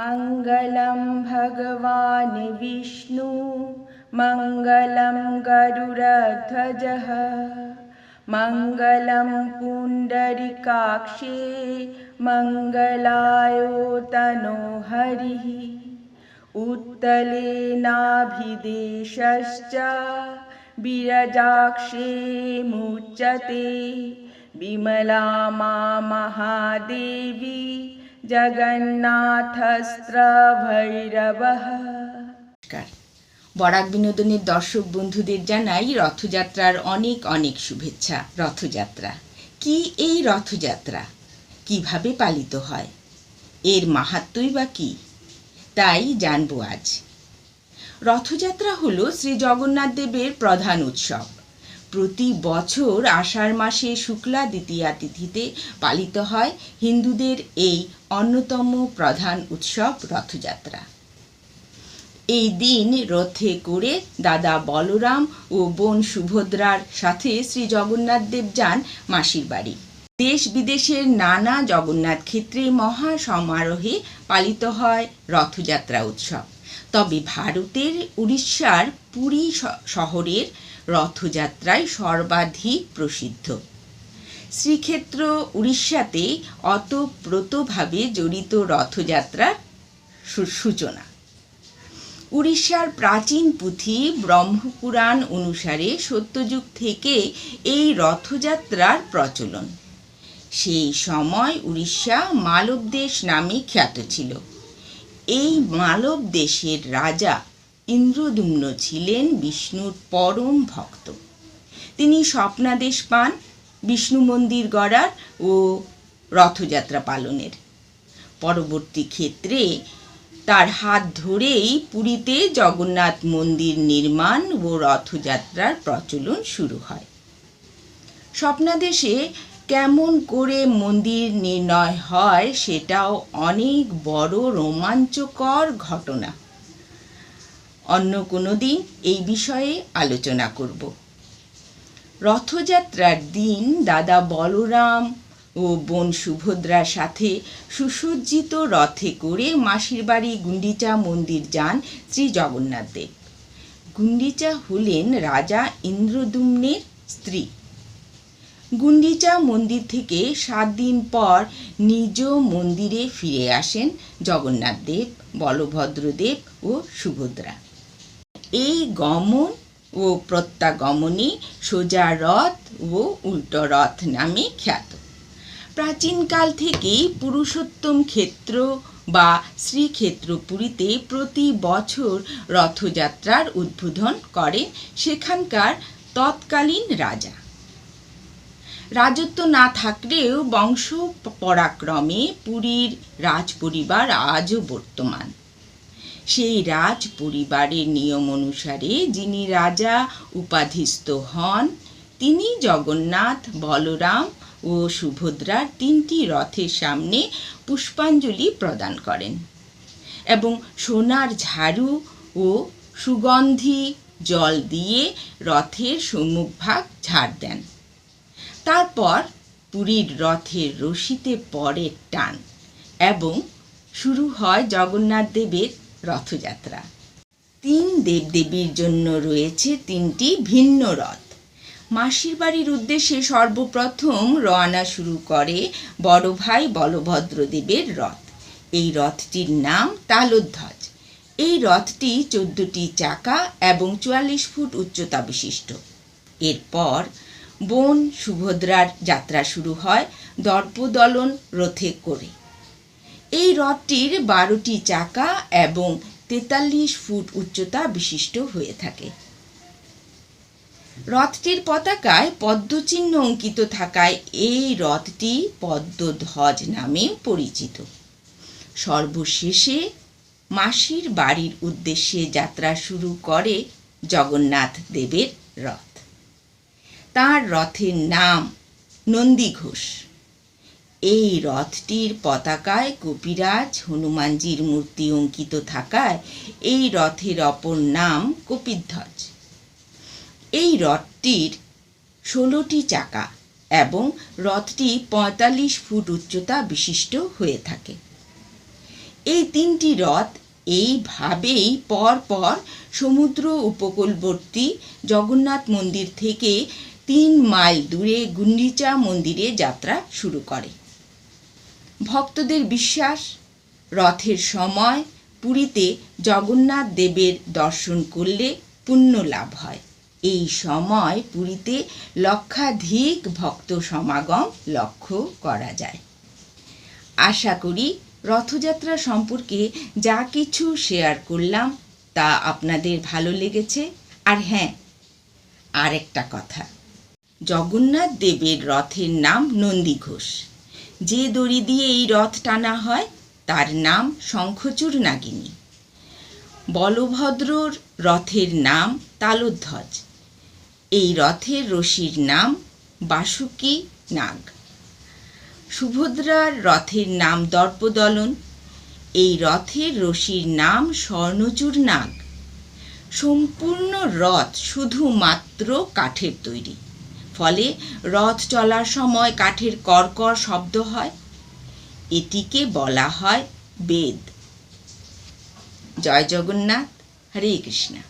मङ्गलं भगवान् विष्णु मङ्गलं गरुडध्वजः मङ्गलं पुण्डरिकाक्षे मङ्गलायोतनो हरिः उत्तलेनाभिदेशश्च विरजाक्षे मुच्यते विमला मा महादेवी জগন্নাথস্ত্রভৈরবः। বরাক বিনোদনের দর্শক বন্ধুদের জানাই রথযাত্রার অনেক অনেক শুভেচ্ছা। রথযাত্রা। কি এই রথযাত্রা? কীভাবে পালিত হয়? এর মাহাত্মই বা কি? তাই জানব আজ। রথযাত্রা হলো শ্রী জগন্নাথ দেবের প্রধান উৎসব। প্রতি বছর আষাঢ় মাসে শুক্লা দ্বিতীয়া তিথিতে পালিত হয় হিন্দুদের এই অন্যতম প্রধান উৎসব রথযাত্রা। এই দিন রথে করে দাদা বলরাম ও বোন সুভদ্রার সাথে শ্রী জগন্নাথ দেব যান মাসির বাড়ি। দেশ বিদেশের নানা জগন্নাথ ক্ষেত্রে মহা সমারোহে পালিত হয় রথযাত্রা উৎসব। তবে ভারতের উড়িষ্যার পুরী শহরের রথযাত্রাই সর্বাধিক প্রসিদ্ধ। শ্রীক্ষেত্র উড়িষ্যাতে অতপ্রতভাবে জড়িত রথযাত্রার সূচনা। উড়িষ্যার প্রাচীন পুঁথি ব্রহ্মপুরাণ অনুসারে সত্যযুগ থেকে এই রথযাত্রার প্রচলন। সেই সময় উড়িষ্যা মালব দেশ নামে খ্যাত ছিল। এই মালব দেশের রাজা ইন্দ্রদুম্ন ছিলেন বিষ্ণুর পরম ভক্ত। তিনি স্বপ্নাদেশ পান বিষ্ণু মন্দির গড়ার ও রথযাত্রা পালনের। পরবর্তী ক্ষেত্রে তার হাত ধরেই পুরীতে জগন্নাথ মন্দির নির্মাণ ও রথযাত্রার প্রচলন শুরু হয়। স্বপ্নাদেশে কেমন করে মন্দির নির্ণয় হয় সেটাও অনেক বড় রোমাঞ্চকর ঘটনা। অন্য কোনো দিন এই বিষয়ে আলোচনা করব। রথযাত্রার দিন দাদা বলরাম ও বোন সুভদ্রার সাথে সুসজ্জিত রথে করে মাসির বাড়ি গুন্ডিচা মন্দির যান শ্রী জগন্নাথ দেব। গুন্ডিচা হলেন রাজা ইন্দ্রদুম্নের স্ত্রী। গুন্ডিচা মন্দির থেকে সাত দিন পর নিজ মন্দিরে ফিরে আসেন জগন্নাথ দেব, বলভদ্রদেব ও সুভদ্রা। এই গমন ও প্রত্যাগমনে সোজা রথ ও উল্টো রথ নামে খ্যাত। প্রাচীনকাল থেকেই পুরুষোত্তম ক্ষেত্র বা শ্রীক্ষেত্র পুরীতে প্রতি বছর রথযাত্রার উদ্বোধন করে সেখানকার তৎকালীন রাজা। রাজত্ব না থাকলেও বংশ পরাক্রমে পুরীর রাজপরিবার আজও বর্তমান। সেই রাজ পরিবারের নিয়ম অনুসারে যিনি রাজা উপাধিস্থ হন, তিনি জগন্নাথ, বলরাম ও সুভদ্রার তিনটি রথের সামনে পুষ্পাঞ্জলি প্রদান করেন এবং সোনার ঝাড়ু ও সুগন্ধি জল দিয়ে রথের সম্মুখভাগ ঝাড় দেন। তারপর পুরীর রথের রশিতে পরে টান এবং শুরু হয় জগন্নাথ দেবের রথযাত্রা। তিন দেবদেবীর জন্য রয়েছে তিনটি ভিন্ন রথ। মাসির বাড়ির উদ্দেশ্যে সর্বপ্রথম রওনা শুরু করে বড় ভাই বলভদ্রদেবের রথ। এই রথটির নাম তালোধ্বজ। এই রথটি চোদ্দটি চাকা এবং চুয়াল্লিশ ফুট উচ্চতা বিশিষ্ট। এরপর বোন সুভদ্রার যাত্রা শুরু হয় দর্পদলন রথে করে। এই রথটির বারোটি চাকা এবং তেতাল্লিশ ফুট উচ্চতা বিশিষ্ট হয়ে থাকে। রথটির পতাকায় পদ্মচিহ্ন অঙ্কিত থাকায় এই রথটি পদ্মধ্বজ নামে পরিচিত। সর্বশেষে মাসির বাড়ির উদ্দেশ্যে যাত্রা শুরু করে জগন্নাথ দেবের রথ। তার রথের নাম নন্দী ঘোষ। এই রথটির পতাকায় কপিরাজ, হনুমানজির মূর্তি অঙ্কিত থাকায় এই রথের অপর নাম কপিধ্বজ। এই রথটির ষোলোটি চাকা এবং রথটি পঁয়তাল্লিশ ফুট উচ্চতা বিশিষ্ট হয়ে থাকে। এই তিনটি রথ এইভাবেই পর পর সমুদ্র উপকূলবর্তী জগন্নাথ মন্দির থেকে তিন মাইল দূরে গুন্ডিচা মন্দিরে যাত্রা শুরু করে। ভক্তদের বিশ্বাস, রথের সময় পুরীতে জগন্নাথ দেবের দর্শন করলে পুণ্য লাভ হয়। এই সময় পুরীতে লক্ষাধিক ভক্ত সমাগম লক্ষ্য করা যায়। আশা করি রথযাত্রা সম্পর্কে যা কিছু শেয়ার করলাম তা আপনাদের ভালো লেগেছে। আর হ্যাঁ আরেকটা কথা। জগন্নাথ দেবের রথের নাম নন্দী ঘোষ। যে দড়ি দিয়ে এই রথ টানা হয়, তার নাম শঙ্খচূড় নাগিনী। বলভদ্রর রথের নাম তালুধ্বজ। এই রথের রশির নাম বাসুকি নাগ। সুভদ্রার রথের নাম দর্পদলন। এই রথের রশির নাম স্বর্ণচূড় নাগ। সম্পূর্ণ রথ শুধুমাত্র কাঠের তৈরি। ফলে রথ চলার সময় কাঠের কর্কর শব্দ হয়। এটিকে বলা হয় বেদ। জয় জগন্নাথ, হরে কৃষ্ণা।